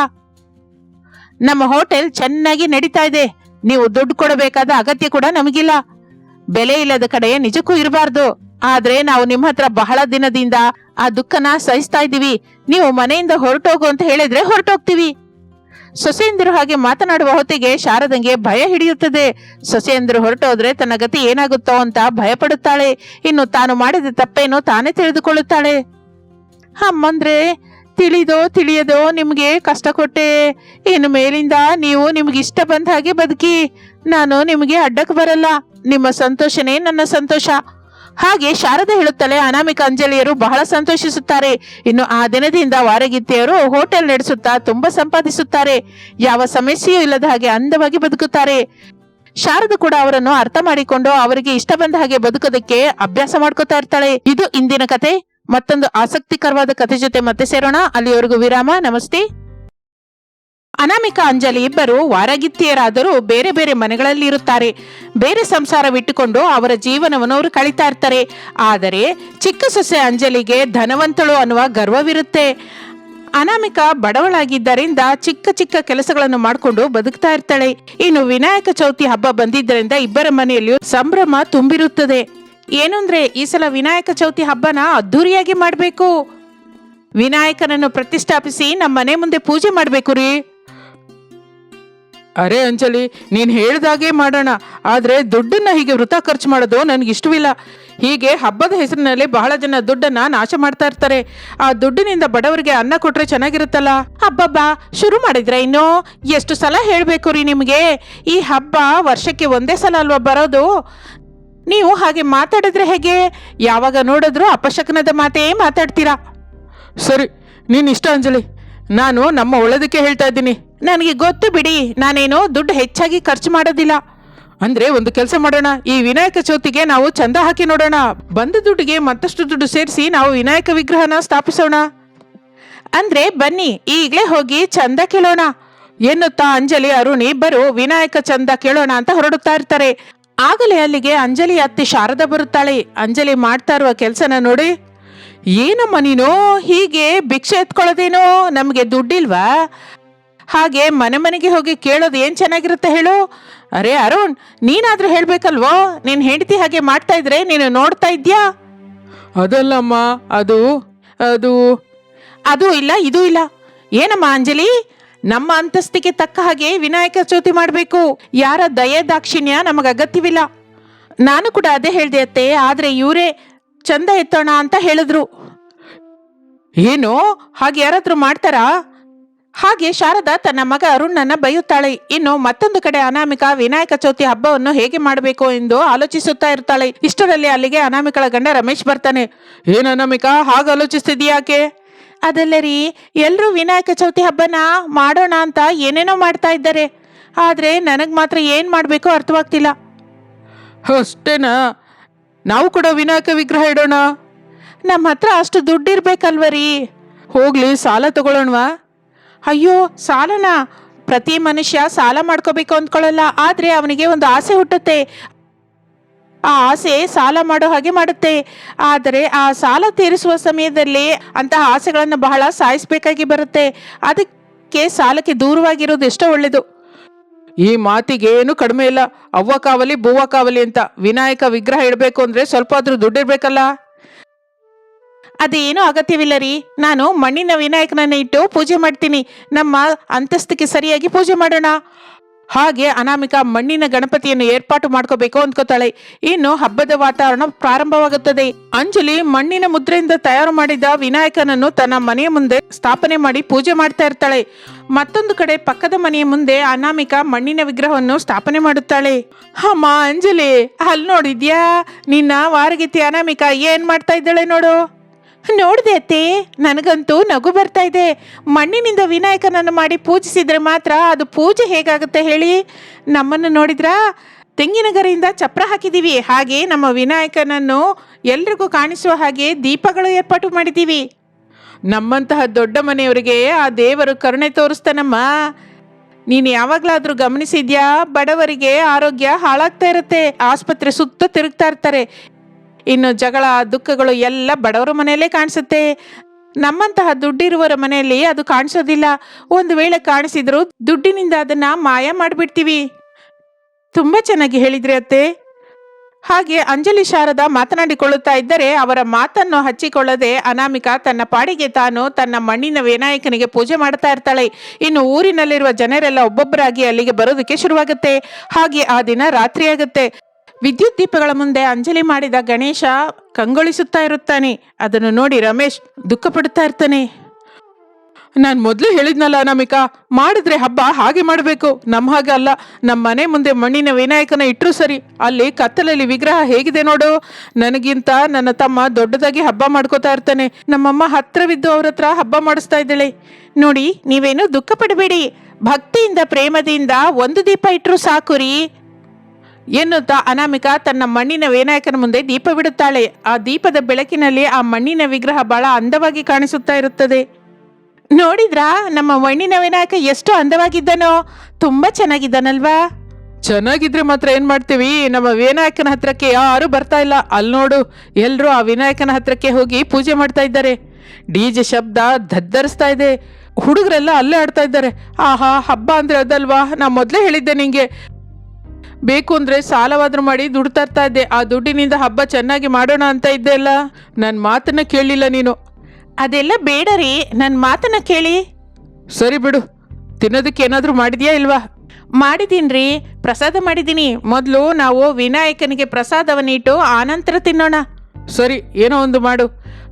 ನಮ್ಮ ಹೋಟೆಲ್ ಚೆನ್ನಾಗಿ ನಡೀತಾ ಇದೆ. ನೀವು ದುಡ್ಡು ಕೊಡಬೇಕಾದ ಅಗತ್ಯ ಕೂಡ ನಮಗಿಲ್ಲ. ಬೆಲೆ ಇಲ್ಲದ ಕಡೆ ನಿಜಕ್ಕೂ ಇರಬಾರ್ದು. ಆದ್ರೆ ನಾವು ನಿಮ್ಮ ಹತ್ರ ಬಹಳ ದಿನದಿಂದ ಆ ದುಃಖನ ಸಹಿಸ್ತಾ ಇದ್ದೀವಿ. ನೀವು ಮನೆಯಿಂದ ಹೊರಟೋಗು ಅಂತ ಹೇಳಿದ್ರೆ ಹೊರಟೋಗ್ತೀವಿ. ಸೊಸೆಯಂದಿರು ಹಾಗೆ ಮಾತನಾಡುವ ಹೊತ್ತಿಗೆ ಶಾರದಂಗೆ ಭಯ ಹಿಡಿಯುತ್ತದೆ. ಸೊಸೆಯಂದಿರು ಹೊರಟೋದ್ರೆ ತನ್ನ ಗತಿ ಏನಾಗುತ್ತೋ ಅಂತ ಭಯ ಪಡುತ್ತಾಳೆ ಇನ್ನು ತಾನು ಮಾಡಿದ ತಪ್ಪೇನೋ ತಾನೇ ತಿಳಿದುಕೊಳ್ಳುತ್ತಾಳೆ. ಅಮ್ಮಂದ್ರೆ, ತಿಳಿದೋ ತಿಳಿಯದೋ ನಿಮ್ಗೆ ಕಷ್ಟ ಕೊಟ್ಟೆ. ಇನ್ನು ಮೇಲಿಂದ ನೀವು ನಿಮ್ಗೆ ಇಷ್ಟ ಬಂದ ಹಾಗೆ ಬದುಕಿ. ನಾನು ನಿಮಗೆ ಅಡ್ಡಕ್ಕೆ ಬರಲ್ಲ. ನಿಮ್ಮ ಸಂತೋಷನೇ ನನ್ನ ಸಂತೋಷ. ಹಾಗೆ ಶಾರದೆ ಹೇಳುತ್ತಲೇ ಅನಾಮಿಕ ಅಂಜಲಿಯರು ಬಹಳ ಸಂತೋಷಿಸುತ್ತಾರೆ. ಇನ್ನು ಆ ದಿನದಿಂದ ವಾರಗಿತ್ತೆಯರು ಹೋಟೆಲ್ ನಡೆಸುತ್ತಾ ತುಂಬಾ ಸಂಪಾದಿಸುತ್ತಾರೆ. ಯಾವ ಸಮಸ್ಯೆಯೂ ಇಲ್ಲದ ಹಾಗೆ ಅಂದವಾಗಿ ಬದುಕುತ್ತಾರೆ. ಶಾರದ ಕೂಡ ಅವರನ್ನು ಅರ್ಥ ಮಾಡಿಕೊಂಡು ಅವರಿಗೆ ಇಷ್ಟ ಬಂದ ಹಾಗೆ ಬದುಕೋದಕ್ಕೆ ಅಭ್ಯಾಸ ಮಾಡ್ಕೋತಾ ಇರ್ತಾಳೆ. ಇದು ಇಂದಿನ ಕತೆ. ಮತ್ತೊಂದು ಆಸಕ್ತಿಕರವಾದ ಕತೆ ಜೊತೆ ಮತ್ತೆ ಸೇರೋಣ. ಅಲ್ಲಿವರೆಗೂ ವಿರಾಮ. ನಮಸ್ತೆ. ಅನಾಮಿಕಾ ಅಂಜಲಿ ಇಬ್ಬರು ವಾರಗಿತ್ತಿಯರಾದರೂ ಬೇರೆ ಬೇರೆ ಮನೆಗಳಲ್ಲಿ ಇರುತ್ತಾರೆ ಬೇರೆ ಸಂಸಾರವಿಟ್ಟುಕೊಂಡು ಅವರ ಜೀವನವನ್ನು ಅವರು ಕಳೀತಾ ಇರ್ತಾರೆ. ಆದರೆ ಚಿಕ್ಕ ಸೊಸೆ ಅಂಜಲಿಗೆ ಧನವಂತಳು ಅನ್ನುವ ಗರ್ವವಿರುತ್ತೆ. ಅನಾಮಿಕ ಬಡವಳಾಗಿದ್ದರಿಂದ ಚಿಕ್ಕ ಚಿಕ್ಕ ಕೆಲಸಗಳನ್ನು ಮಾಡಿಕೊಂಡು ಬದುಕ್ತಾ ಇರ್ತಾಳೆ. ಇನ್ನು ವಿನಾಯಕ ಚೌತಿ ಹಬ್ಬ ಬಂದಿದ್ದರಿಂದ ಇಬ್ಬರ ಮನೆಯಲ್ಲಿಯೂ ಸಂಭ್ರಮ ತುಂಬಿರುತ್ತದೆ. ಏನಂದ್ರೆ ಈ ಸಲ ವಿನಾಯಕ ಚೌತಿ ಹಬ್ಬನ ಅದ್ಧೂರಿಯಾಗಿ ಮಾಡಬೇಕು. ವಿನಾಯಕನನ್ನು ಪ್ರತಿಷ್ಠಾಪಿಸಿ ನಮ್ಮ ಮನೆ ಮುಂದೆ ಪೂಜೆ ಮಾಡಬೇಕು ರೀ. ಅರೆ ಅಂಜಲಿ, ನೀನ್ ಹೇಳ್ದಾಗೆ ಮಾಡೋಣ. ಆದರೆ ದುಡ್ಡನ್ನು ಹೀಗೆ ವೃತ ಖರ್ಚು ಮಾಡೋದು ನನಗೆ ಇಷ್ಟವಿಲ್ಲ. ಹೀಗೆ ಹಬ್ಬದ ಹೆಸರಿನಲ್ಲಿ ಬಹಳ ಜನ ದುಡ್ಡನ್ನು ನಾಶ ಮಾಡ್ತಾ ಇರ್ತಾರೆ. ಆ ದುಡ್ಡಿನಿಂದ ಬಡವರಿಗೆ ಅನ್ನ ಕೊಟ್ರೆ ಚೆನ್ನಾಗಿರುತ್ತಲ್ಲ? ಹಬ್ಬಬ್ಬಾ ಶುರು ಮಾಡಿದ್ರೆ ಇನ್ನು? ಎಷ್ಟು ಸಲ ಹೇಳಬೇಕು ರೀ ನಿಮಗೆ? ಈ ಹಬ್ಬ ವರ್ಷಕ್ಕೆ ಒಂದೇ ಸಲ ಅಲ್ವಾ ಬರೋದು? ನೀವು ಹಾಗೆ ಮಾತಾಡಿದ್ರೆ ಹೇಗೆ? ಯಾವಾಗ ನೋಡಿದ್ರು ಅಪಶಕನದ ಮಾತೇ ಮಾತಾಡ್ತೀರಾ? ಸರಿ, ನೀನು ಇಷ್ಟ ಅಂಜಲಿ. ನಾನು ನಮ್ಮ ಉಳದಕ್ಕೆ ಹೇಳ್ತಾ ಇದ್ದೀನಿ. ನನಗೆ ಗೊತ್ತು ಬಿಡಿ, ನಾನೇನು ದುಡ್ಡು ಹೆಚ್ಚಾಗಿ ಖರ್ಚು ಮಾಡೋದಿಲ್ಲ. ಅಂದ್ರೆ ಒಂದು ಕೆಲಸ ಮಾಡೋಣ, ಈ ವಿನಾಯಕ ಚೌತಿಗೆ ನಾವು ಚಂದ ಹಾಕಿ ನೋಡೋಣ. ಬಂದ ದುಡ್ಡಿಗೆ ಮತ್ತಷ್ಟು ದುಡ್ಡು ಸೇರಿಸಿ ನಾವು ವಿನಾಯಕ ವಿಗ್ರಹನ ಸ್ಥಾಪಿಸೋಣ. ಅಂದ್ರೆ ಬನ್ನಿ, ಈಗಲೇ ಹೋಗಿ ಚಂದ ಕೇಳೋಣ. ಎನ್ನುತ್ತಾ ಅಂಜಲಿ ಅರುಣ್ ಇಬ್ಬರು ವಿನಾಯಕ ಚಂದ ಕೇಳೋಣ ಅಂತ ಹೊರಡುತ್ತಾ ಇರ್ತಾರೆ. ಆಗಲೇ ಅಲ್ಲಿಗೆ ಅಂಜಲಿ ಅತ್ತೆ ಶಾರದ ಬರುತ್ತಾಳೆ. ಅಂಜಲಿ ಮಾಡ್ತಾ ಇರುವ ಕೆಲಸನ ನೋಡಿ. ಏನಮ್ಮ ನೀನು? ಹೀಗೆ ಭಿಕ್ಷೆ ಎತ್ಕೊಳ್ಳೋದೇನೋ? ನಮಗೆ ದುಡ್ಡಿಲ್ವಾ? ಹಾಗೆ ಮನೆ ಮನೆಗೆ ಹೋಗಿ ಕೇಳೋದು ಏನು ಚೆನ್ನಾಗಿರುತ್ತೆ ಹೇಳು? ಅರೆ ಅರುಣ್ ನೀನಾದರೂ ಹೇಳ್ಬೇಕಲ್ವೋ? ನೀನ್ ಹೆಂಡತಿ ಹಾಗೆ ಮಾಡ್ತಾ ಇದ್ರೆ ನೀನು ನೋಡ್ತಾ ಇದ್ಯಾ? ಅದಲ್ಲಮ್ಮ ಅದು ಅದು. ಅದು ಇಲ್ಲ ಇದು ಇಲ್ಲ. ಏನಮ್ಮ ಅಂಜಲಿ? ನಮ್ಮ ಅಂತಸ್ತಿಗೆ ತಕ್ಕ ಹಾಗೆ ವಿನಾಯಕ ಚೌತಿ ಮಾಡಬೇಕು. ಯಾರ ದಯೆ ದಾಕ್ಷಿಣ್ಯ ನಮಗೆ ಅಗತ್ಯವಿಲ್ಲ ನಾನು ಕೂಡ ಅದೇ ಹೇಳ್ದೆ ಅತ್ತೆ ಆದ್ರೆ ಇವರೇ ಚಂದ ಎತ್ತೋಣ ಅಂತ ಹೇಳಿದ್ರು. ಏನು? ಹಾಗೆ ಯಾರಾದರೂ ಮಾಡ್ತಾರಾ? ಹಾಗೆ ಶಾರದಾ ತನ್ನ ಮಗ ಅರುಣನ್ನ ಬೈಯುತ್ತಾಳೆ. ಇನ್ನು ಮತ್ತೊಂದು ಕಡೆ ಅನಾಮಿಕಾ ವಿನಾಯಕ ಚೌತಿ ಹಬ್ಬವನ್ನು ಹೇಗೆ ಮಾಡಬೇಕು ಎಂದು ಆಲೋಚಿಸುತ್ತಾ ಇರ್ತಾಳೆ. ಇಷ್ಟರಲ್ಲಿ ಅಲ್ಲಿಗೆ ಅನಾಮಿಕಳ ಗಂಡ ರಮೇಶ್ ಬರ್ತಾನೆ. ಏನು ಅನಾಮಿಕಾ, ಹಾಗೆ ಆಲೋಚಿಸ್ತಿದ್ಯಾಕೆ ಅದಲ್ಲ ರೀ ಎಲ್ಲರೂ ವಿನಾಯಕ ಚೌತಿ ಹಬ್ಬನ ಮಾಡೋಣ ಅಂತ ಏನೇನೋ ಮಾಡ್ತಾ ಇದ್ದಾರೆ. ಆದರೆ ನನಗೆ ಮಾತ್ರ ಏನು ಮಾಡಬೇಕು ಅರ್ಥವಾಗ್ತಿಲ್ಲ. ಅಷ್ಟೇನಾ? ನಾವು ಕೂಡ ವಿನಾಯಕ ವಿಗ್ರಹ ಇಡೋಣ. ನಮ್ಮ ಹತ್ರ ಅಷ್ಟು ದುಡ್ಡಿರ್ಬೇಕಲ್ವ ರೀ ಹೋಗ್ಲಿ, ಸಾಲ ತಗೊಳ್ಳೋಣವಾ ಅಯ್ಯೋ, ಸಾಲನ? ಪ್ರತಿ ಮನುಷ್ಯ ಸಾಲ ಮಾಡ್ಕೋಬೇಕು ಅಂದ್ಕೊಳ್ಳಲ್ಲ ಆದ್ರೆ ಅವನಿಗೆ ಒಂದು ಆಸೆ ಹುಟ್ಟುತ್ತೆ. ಆ ಆಸೆ ಸಾಲ ಮಾಡೋ ಹಾಗೆ ಮಾಡುತ್ತೆ. ಆದರೆ ಆ ಸಾಲ ತೀರಿಸುವ ಸಮಯದಲ್ಲಿ ಅಂತಹ ಆಸೆಗಳನ್ನು ಬಹಳ ಸಾಯಿಸಬೇಕಾಗಿ ಬರುತ್ತೆ. ಅದಕ್ಕೆ ಸಾಲಕ್ಕೆ ದೂರವಾಗಿರೋದು ಎಷ್ಟೋ ಒಳ್ಳೆಯದು ಈ ಮಾತಿಗೆ ಏನು ಕಡಿಮೆ ಇಲ್ಲ. ಅವ್ವ ಕಾವಲಿ, ಬೂವ ಕಾವಲಿ ಅಂತ ವಿನಾಯಕ ವಿಗ್ರಹ ಇಡಬೇಕು ಅಂದ್ರೆ ಸ್ವಲ್ಪ ಆದ್ರೂ ದುಡ್ಡಿರ್ಬೇಕಲ್ಲ? ಅದೇನು ಅಗತ್ಯವಿಲ್ಲ ರೀ. ನಾನು ಮಣ್ಣಿನ ವಿನಾಯಕನನ್ನ ಇಟ್ಟು ಪೂಜೆ ಮಾಡ್ತೀನಿ. ನಮ್ಮ ಅಂತಸ್ತಿಗೆ ಸರಿಯಾಗಿ ಪೂಜೆ ಮಾಡೋಣ. ಹಾಗೆ ಅನಾಮಿಕ ಮಣ್ಣಿನ ಗಣಪತಿಯನ್ನು ಏರ್ಪಾಟು ಮಾಡ್ಕೋಬೇಕು ಅಂದ್ಕೋತಾಳೆ. ಇನ್ನು ಹಬ್ಬದ ವಾತಾವರಣ ಪ್ರಾರಂಭವಾಗುತ್ತದೆ. ಅಂಜಲಿ ಮಣ್ಣಿನ ಮುದ್ರೆಯಿಂದ ತಯಾರು ಮಾಡಿದ ವಿನಾಯಕನನ್ನು ತನ್ನ ಮನೆಯ ಮುಂದೆ ಸ್ಥಾಪನೆ ಮಾಡಿ ಪೂಜೆ ಮಾಡ್ತಾ ಇರ್ತಾಳೆ. ಮತ್ತೊಂದು ಕಡೆ ಪಕ್ಕದ ಮನೆಯ ಮುಂದೆ ಅನಾಮಿಕ ಮಣ್ಣಿನ ವಿಗ್ರಹವನ್ನು ಸ್ಥಾಪನೆ ಮಾಡುತ್ತಾಳೆ. ಅಮ್ಮ ಅಂಜಲಿ, ಅಲ್ಲಿ ನೋಡಿದ್ಯಾ? ನಿನ್ನ ವಾರಗಿತಿ ಅನಾಮಿಕ ಏನ್ ಮಾಡ್ತಾ ಇದ್ದಾಳೆ ನೋಡು. ನೋಡಿದೆ ಅತ್ತೆ, ನನಗಂತೂ ನಗು ಬರ್ತಾ ಇದೆ. ಮಣ್ಣಿನಿಂದ ವಿನಾಯಕನನ್ನು ಮಾಡಿ ಪೂಜಿಸಿದ್ರೆ ಮಾತ್ರ ಅದು ಪೂಜೆ ಹೇಗಾಗುತ್ತೆ ಹೇಳಿ? ನಮ್ಮನ್ನು ನೋಡಿದ್ರಾ? ತೆಂಗಿನ ಗರಿಯಿಂದ ಚಪ್ರ ಹಾಕಿದ್ದೀವಿ ಹಾಗೆ ನಮ್ಮ ವಿನಾಯಕನನ್ನು ಎಲ್ರಿಗೂ ಕಾಣಿಸುವ ಹಾಗೆ ದೀಪಗಳು ಏರ್ಪಾಟು ಮಾಡಿದ್ದೀವಿ ನಮ್ಮಂತಹ ದೊಡ್ಡ ಮನೆಯವರಿಗೆ ಆ ದೇವರು ಕರುಣೆ ತೋರಿಸ್ತಾನಮ್ಮ. ನೀನು ಯಾವಾಗಲಾದರೂ ಗಮನಿಸಿದ್ಯಾ? ಬಡವರಿಗೆ ಆರೋಗ್ಯ ಹಾಳಾಗ್ತಾ ಇರುತ್ತೆ. ಆಸ್ಪತ್ರೆ ಸುತ್ತ ತಿರುಗ್ತಾ ಇರ್ತಾರೆ. ಇನ್ನು ಜಗಳ, ದುಃಖಗಳು ಎಲ್ಲ ಬಡವರ ಮನೆಯಲ್ಲೇ ಕಾಣಿಸುತ್ತೆ. ನಮ್ಮಂತಹ ದುಡ್ಡಿರುವರ ಮನೆಯಲ್ಲಿ ಅದು ಕಾಣಿಸೋದಿಲ್ಲ. ಒಂದು ವೇಳೆ ಕಾಣಿಸಿದ್ರು ದುಡ್ಡಿನಿಂದ ಅದನ್ನ ಮಾಯ ಮಾಡಿಬಿಡ್ತೀವಿ. ತುಂಬ ಚೆನ್ನಾಗಿ ಹೇಳಿದ್ರಿ ಅತ್ತೆ. ಹಾಗೆ ಅಂಜಲಿ ಶಾರದ ಮಾತನಾಡಿಕೊಳ್ಳುತ್ತಾ ಇದ್ದರೆ ಅವರ ಮಾತನ್ನು ಹಚ್ಚಿಕೊಳ್ಳದೆ ಅನಾಮಿಕ ತನ್ನ ಪಾಡಿಗೆ ತಾನು ತನ್ನ ಮಣ್ಣಿನ ವಿನಾಯಕನಿಗೆ ಪೂಜೆ ಮಾಡ್ತಾ ಇರ್ತಾಳೆ. ಇನ್ನು ಊರಿನಲ್ಲಿರುವ ಜನರೆಲ್ಲ ಒಬ್ಬೊಬ್ಬರಾಗಿ ಅಲ್ಲಿಗೆ ಬರೋದಕ್ಕೆ ಶುರುವಾಗುತ್ತೆ. ಹಾಗೆ ಆ ದಿನ ರಾತ್ರಿಯಾಗುತ್ತೆ. ವಿದ್ಯುತ್ ದೀಪಗಳ ಮುಂದೆ ಅಂಜಲಿ ಮಾಡಿದ ಗಣೇಶ ಕಂಗೊಳಿಸುತ್ತಾ ಇರುತ್ತಾನೆ. ಅದನ್ನು ನೋಡಿ ರಮೇಶ್ ದುಃಖ ಪಡುತ್ತಾ ಇರ್ತಾನೆ. ನಾನು ಮೊದಲು ಹೇಳಿದ್ನಲ್ಲ ನಮಿಕಾ ಮಾಡಿದ್ರೆ ಹಬ್ಬ ಹಾಗೆ ಮಾಡಬೇಕು. ನಮ್ಮ ಹಾಗೆ ಅಲ್ಲ ನಮ್ಮ ಮನೆ ಮುಂದೆ ಮಣ್ಣಿನ ವಿನಾಯಕನ ಇಟ್ಟರು ಸರಿ. ಅಲ್ಲಿ ಕತ್ತಲಲ್ಲಿ ವಿಗ್ರಹ ಹೇಗಿದೆ ನೋಡು. ನನಗಿಂತ ನನ್ನ ತಮ್ಮ ದೊಡ್ಡದಾಗಿ ಹಬ್ಬ ಮಾಡ್ಕೋತಾ ಇರ್ತಾನೆ. ನಮ್ಮಮ್ಮ ಹತ್ರವಿದ್ದು ಅವ್ರ ಹತ್ರ ಹಬ್ಬ ಮಾಡಿಸ್ತಾ ಇದ್ದಾಳೆ. ನೋಡಿ, ನೀವೇನು ದುಃಖ ಪಡಬೇಡಿ. ಭಕ್ತಿಯಿಂದ, ಪ್ರೇಮದಿಂದ ಒಂದು ದೀಪ ಇಟ್ಟರು ಸಾಕು ರೀ. ಎನ್ನುತ್ತಾ ಅನಾಮಿಕ ತನ್ನ ಮಣ್ಣಿನ ವಿನಾಯಕನ ಮುಂದೆ ದೀಪ ಬಿಡುತ್ತಾಳೆ. ಆ ದೀಪದ ಬೆಳಕಿನಲ್ಲಿ ಆ ಮಣ್ಣಿನ ವಿಗ್ರಹ ಬಹಳ ಅಂದವಾಗಿ ಕಾಣಿಸುತ್ತಾ ಇರುತ್ತದೆ. ನೋಡಿದ್ರಾ, ನಮ್ಮ ಮಣ್ಣಿನ ವಿನಾಯಕ ಎಷ್ಟು ಅಂದವಾಗಿದ್ದನೋ? ತುಂಬಾ ಚೆನ್ನಾಗಿದ್ದಾನಲ್ವಾ? ಚೆನ್ನಾಗಿದ್ರೆ ಮಾತ್ರ ಏನ್ ಮಾಡ್ತೀವಿ? ನಮ್ಮ ವಿನಾಯಕನ ಹತ್ರಕ್ಕೆ ಯಾರು ಬರ್ತಾ ಇಲ್ಲ. ಅಲ್ಲಿ ನೋಡು ಎಲ್ಲರೂ ಆ ವಿನಾಯಕನ ಹತ್ರಕ್ಕೆ ಹೋಗಿ ಪೂಜೆ ಮಾಡ್ತಾ ಇದ್ದಾರೆ. ಡಿಜೆ ಶಬ್ದ ಧದ್ದರಿಸ್ತಾ ಇದೆ. ಹುಡುಗರೆಲ್ಲ ಅಲ್ಲೇ ಆಡ್ತಾ ಇದ್ದಾರೆ. ಆಹಾ, ಹಬ್ಬ ಅಂದ್ರೆ ಅದಲ್ವಾ? ನಾ ಮೊದಲೇ ಹೇಳಿದ್ದೆ ನಿಂಗೆ. ಬೇಕು ಅಂದ್ರೆ ಸಾಲವಾದರೂ ಮಾಡಿ ದುಡ್ಡು ತರ್ತಾ ಇದ್ದೆ. ಆ ದುಡ್ಡಿನಿಂದ ಹಬ್ಬ ಚೆನ್ನಾಗಿ ಮಾಡೋಣ ಅಂತ ಇದ್ದೆ ಅಲ್ಲ. ನನ್ನ ಮಾತನ್ನ ಕೇಳಲಿಲ್ಲ ನೀನು. ಅದೆಲ್ಲ ಬೇಡ ರೀ. ನನ್ನ ಮಾತನ್ನ ಕೇಳಿ. ಸರಿ ಬಿಡು. ತಿನ್ನೋದಕ್ಕೆ ಏನಾದರೂ ಮಾಡಿದ್ಯಾ ಇಲ್ವಾ? ಮಾಡಿದೀನ್ರಿ ಪ್ರಸಾದ ಮಾಡಿದ್ದೀನಿ ಮೊದಲು ನಾವು ವಿನಾಯಕನಿಗೆ ಪ್ರಸಾದವನ್ನಿಟ್ಟು ಆನಂತರ ತಿನ್ನೋಣ. ಸರಿ ಏನೋ ಒಂದು ಮಾಡು.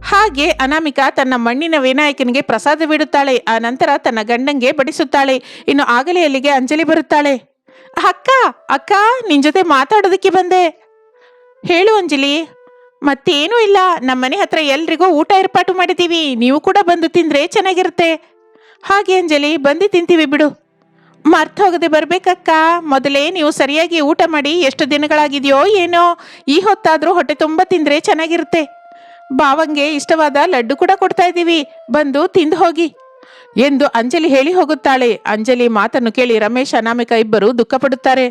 ಹಾಗೆ ಅನಾಮಿಕಾ ತನ್ನ ಮಣ್ಣಿನ ವಿನಾಯಕನಿಗೆ ಪ್ರಸಾದ ಬಿಡುತ್ತಾಳೆ. ಆ ನಂತರ ತನ್ನ ಗಂಡಂಗೆ ಬಡಿಸುತ್ತಾಳೆ. ಇನ್ನು ಆಗಲೇ ಅಲ್ಲಿಗೆ ಅಂಜಲಿ ಬರುತ್ತಾಳೆ. ಅಕ್ಕ ಅಕ್ಕ, ನಿನ್ ಜೊತೆ ಮಾತಾಡೋದಕ್ಕೆ ಬಂದೆ. ಹೇಳು ಅಂಜಲಿ. ಮತ್ತೇನೂ ಇಲ್ಲ. ನಮ್ಮನೆ ಹತ್ರ ಎಲ್ರಿಗೂ ಊಟ ಏರ್ಪಾಟು ಮಾಡಿದ್ದೀವಿ ನೀವು ಕೂಡ ಬಂದು ತಿಂದ್ರೆ ಚೆನ್ನಾಗಿರುತ್ತೆ. ಹಾಗೆ ಅಂಜಲಿ, ಬಂದು ತಿಂತೀವಿ ಬಿಡು. ಮರ್ತ ಹೋಗದೆ ಬರ್ಬೇಕಕ್ಕ. ಮೊದಲೇ ನೀವು ಸರಿಯಾಗಿ ಊಟ ಮಾಡಿ ಎಷ್ಟು ದಿನಗಳಾಗಿದೆಯೋ ಏನೋ, ಈ ಹೊತ್ತಾದರೂ ಹೊಟ್ಟೆ ತುಂಬ ತಿಂದ್ರೆ ಚೆನ್ನಾಗಿರುತ್ತೆ. ಬಾವಂಗೆ ಇಷ್ಟವಾದ ಲಡ್ಡು ಕೂಡ ಕೊಡ್ತಾ ಇದ್ದೀವಿ. ಬಂದು ತಿಂದು ಹೋಗಿ. ಎಂದು ಅಂಜಲಿ ಹೇಳಿ ಹೋಗುತ್ತಾಳೆ. ಅಂಜಲಿ ಮಾತನ್ನು ಕೇಳಿ ರಮೇಶ್ ಅನಾಮಿಕ ಇಬ್ಬರು ದುಃಖ ಪಡುತ್ತಾರೆ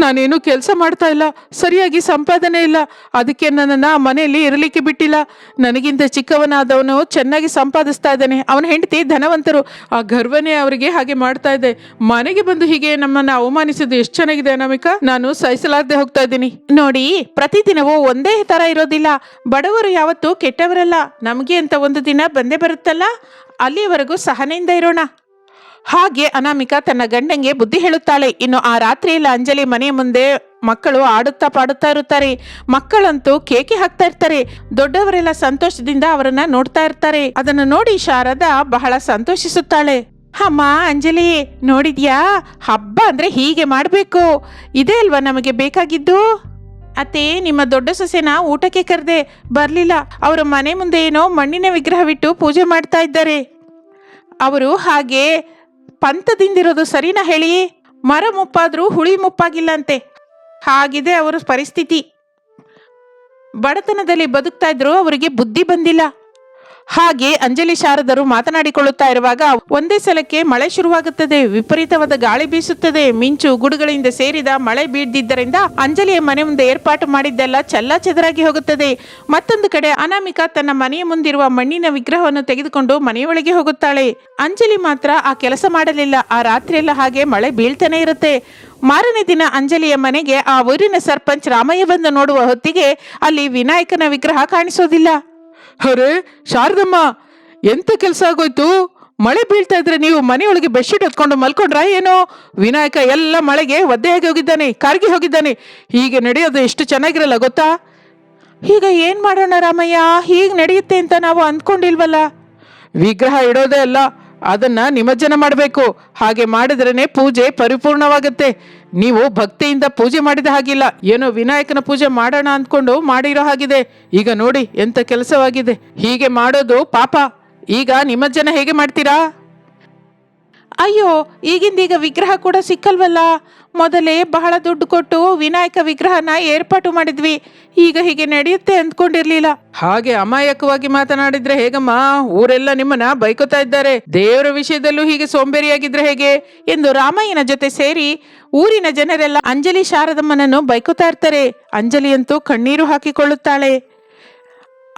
ನಾನೇನು ಕೆಲಸ ಮಾಡ್ತಾ ಇಲ್ಲ, ಸರಿಯಾಗಿ ಸಂಪಾದನೆ ಇಲ್ಲ, ಅದಕ್ಕೆ ನನ್ನನ್ನು ಮನೆಯಲ್ಲಿ ಇರಲಿಕ್ಕೆ ಬಿಟ್ಟಿಲ್ಲ. ನನಗಿಂತ ಚಿಕ್ಕವನಾದವನು ಚೆನ್ನಾಗಿ ಸಂಪಾದಿಸ್ತಾ ಇದ್ದಾನೆ. ಅವನ ಹೆಂಡತಿ ಧನವಂತರು, ಆ ಗರ್ವನೇ ಅವರಿಗೆ ಹಾಗೆ ಮಾಡ್ತಾ ಇದೆ. ಮನೆಗೆ ಬಂದು ಹೀಗೆ ನಮ್ಮನ್ನು ಅವಮಾನಿಸಿದ್ದು ಎಷ್ಟು ಚೆನ್ನಾಗಿದೆ ಅನಾಮಿಕ? ನಾನು ಸಹಿಸಲಾರದೆ ಹೋಗ್ತಾ ಇದ್ದೀನಿ. ನೋಡಿ, ಪ್ರತಿದಿನವೂ ಒಂದೇ ತರ ಇರೋದಿಲ್ಲ. ಬಡವರು ಯಾವತ್ತೂ ಕೆಟ್ಟವರಲ್ಲ. ನಮಗೆ ಅಂತ ಒಂದು ದಿನ ಬಂದೇ ಬರುತ್ತಲ್ಲ ಅಲ್ಲಿಯವರೆಗೂ ಸಹನೆಯಿಂದ ಇರೋಣ. ಹಾಗೆ ಅನಾಮಿಕಾ ತನ್ನ ಗಂಡಂಗೆ ಬುದ್ಧಿ ಹೇಳುತ್ತಾಳೆ. ಇನ್ನು ಆ ರಾತ್ರಿಯಲ್ಲಿ ಅಂಜಲಿ ಮನೆ ಮುಂದೆ ಮಕ್ಕಳು ಆಡುತ್ತಾ ಪಾಡುತ್ತಾ ಇರುತ್ತಾರೆ. ಮಕ್ಕಳಂತೂ ಕೇಕೆ ಹಾಕ್ತಾ ಇರ್ತಾರೆ. ದೊಡ್ಡವರೆಲ್ಲ ಸಂತೋಷದಿಂದ ಅವರನ್ನ ನೋಡ್ತಾ ಇರ್ತಾರೆ. ಅದನ್ನು ನೋಡಿ ಶಾರದಾ ಬಹಳ ಸಂತೋಷಿಸುತ್ತಾಳೆ. ಅಮ್ಮ, ಅಂಜಲಿ, ನೋಡಿದ್ಯಾ? ಹಬ್ಬ ಅಂದ್ರೆ ಹೀಗೆ ಮಾಡಬೇಕು. ಇದೇ ಅಲ್ವಾ ನಮಗೆ ಬೇಕಾಗಿದ್ದು? ಅತ್ತೆ, ನಿಮ್ಮ ದೊಡ್ಡ ಸೊಸೆನ ಊಟಕ್ಕೆ ಕರೆದೆ ಬರಲಿಲ್ಲ. ಅವರ ಮನೆ ಮುಂದೆ ಏನೋ ಮಣ್ಣಿನ ವಿಗ್ರಹವಿಟ್ಟು ಪೂಜೆ ಮಾಡ್ತಾ ಇದ್ದಾರೆ. ಅವರು ಹಾಗೆ ಪಂಥದಿಂದಿರೋದು ಸರಿನಾ ಹೇಳಿ? ಮರ ಮುಪ್ಪಾದ್ರೂ ಹುಳಿ ಮುಪ್ಪಾಗಿಲ್ಲಂತೆ. ಹಾಗಿದೆ ಅವರ ಪರಿಸ್ಥಿತಿ. ಬಡತನದಲ್ಲಿ ಬದುಕ್ತಾ ಇದ್ರು ಅವರಿಗೆ ಬುದ್ಧಿ ಬಂದಿಲ್ಲ. ಹಾಗೆ ಅಂಜಲಿ ಶಾರದರು ಮಾತನಾಡಿಕೊಳ್ಳುತ್ತಾ ಇರುವಾಗ ಒಂದೇ ಸಲಕ್ಕೆ ಮಳೆ ಶುರುವಾಗುತ್ತದೆ, ವಿಪರೀತವಾದ ಗಾಳಿ ಬೀಸುತ್ತದೆ. ಮಿಂಚು ಗುಡುಗಳಿಂದ ಸೇರಿದ ಮಳೆ ಬೀಳ್ದಿದ್ದರಿಂದ ಅಂಜಲಿಯ ಮನೆ ಮುಂದೆ ಏರ್ಪಾಟು ಮಾಡಿದ್ದೆಲ್ಲ ಚಲ್ಲ ಚೆದರಾಗಿ ಹೋಗುತ್ತದೆ. ಮತ್ತೊಂದು ಕಡೆ ಅನಾಮಿಕಾ ತನ್ನ ಮನೆಯ ಮುಂದಿರುವ ಮಣ್ಣಿನ ವಿಗ್ರಹವನ್ನು ತೆಗೆದುಕೊಂಡು ಮನೆಯೊಳಗೆ ಹೋಗುತ್ತಾಳೆ. ಅಂಜಲಿ ಮಾತ್ರ ಆ ಕೆಲಸ ಮಾಡಲಿಲ್ಲ. ಆ ರಾತ್ರಿಯೆಲ್ಲ ಹಾಗೆ ಮಳೆ ಬೀಳ್ತಾನೆ ಇರುತ್ತೆ. ಮಾರನೇ ದಿನ ಅಂಜಲಿಯ ಮನೆಗೆ ಆ ಊರಿನ ಸರ್ಪಂಚ್ ರಾಮಯ್ಯ ಬಂದು ನೋಡುವ ಹೊತ್ತಿಗೆ ಅಲ್ಲಿ ವಿನಾಯಕನ ವಿಗ್ರಹ ಕಾಣಿಸೋದಿಲ್ಲ. ಅರೆ ಶಾರದಮ್ಮ, ಎಂತ ಕೆಲಸ ಆಗೋಯ್ತು? ಮಳೆ ಬೀಳ್ತಾ ಇದ್ರೆ ನೀವು ಮನೆಯೊಳಗೆ ಬೆಡ್ಶೀಟ್ ಹೊತ್ಕೊಂಡು ಮಲ್ಕೊಂಡ್ರಾ ಏನೋ? ವಿನಾಯಕ ಎಲ್ಲ ಮಳೆಗೆ ಒದ್ದೆಯಾಗಿ ಹೋಗಿದ್ದಾನೆ, ಕಾರ್ಗಿ ಹೋಗಿದ್ದಾನೆ. ಹೀಗೆ ನಡೆಯೋದು ಎಷ್ಟು ಚೆನ್ನಾಗಿರಲ್ಲ ಗೊತ್ತಾ? ಈಗ ಏನು ಮಾಡೋಣ ರಾಮಯ್ಯ? ಹೀಗೆ ನಡೆಯುತ್ತೆ ಅಂತ ನಾವು ಅಂದ್ಕೊಂಡಿಲ್ವಲ್ಲ? ವಿಗ್ರಹ ಇಡೋದೇ ಅಲ್ಲ. ಅದನ್ನ ನಿಮಜ್ಜನ ಮಾಡಬೇಕು. ಹಾಗೆ ಮಾಡಿದ್ರೇನೆ ಪೂಜೆ ಪರಿಪೂರ್ಣವಾಗುತ್ತೆ. ನೀವು ಭಕ್ತಿಯಿಂದ ಪೂಜೆ ಮಾಡಿದ ಹಾಗಿಲ್ಲ. ಏನೋ ವಿನಾಯಕನ ಪೂಜೆ ಮಾಡೋಣ ಅಂದ್ಕೊಂಡು ಮಾಡಿರೋ ಹಾಗಿದೆ. ಈಗ ನೋಡಿ ಎಂಥ ಕೆಲಸವಾಗಿದೆ. ಹೀಗೆ ಮಾಡೋದು ಪಾಪ. ಈಗ ನಿಮಜ್ಜನ ಹೇಗೆ ಮಾಡ್ತೀರಾ? ಅಯ್ಯೋ, ಈಗಿಂದೀಗ ವಿಗ್ರಹ ಕೂಡ ಸಿಕ್ಕಲ್ವಲ್ಲ? ಮೊದಲೇ ಬಹಳ ದುಡ್ಡು ಕೊಟ್ಟು ವಿನಾಯಕ ವಿಗ್ರಹನ ಏರ್ಪಾಟು ಮಾಡಿದ್ವಿ. ಈಗ ಹೀಗೆ ನಡೆಯುತ್ತೆ ಅಂದ್ಕೊಂಡಿರ್ಲಿಲ್ಲ. ಹಾಗೆ ಅಮಾಯಕವಾಗಿ ಮಾತನಾಡಿದ್ರೆ ಹೇಗಮ್ಮ? ಊರೆಲ್ಲ ನಿಮ್ಮನ್ನ ಬೈಕೋತಾ ಇದ್ದಾರೆ. ದೇವರ ವಿಷಯದಲ್ಲೂ ಹೀಗೆ ಸೋಂಬೇರಿಯಾಗಿದ್ರೆ ಹೇಗೆ? ಎಂದು ರಾಮಯ್ಯನ ಜೊತೆ ಸೇರಿ ಊರಿನ ಜನರೆಲ್ಲ ಅಂಜಲಿ ಶಾರದಮ್ಮನನ್ನು ಬೈಕೋತಾ ಇರ್ತಾರೆ. ಅಂಜಲಿಯಂತೂ ಕಣ್ಣೀರು ಹಾಕಿಕೊಳ್ಳುತ್ತಾಳೆ.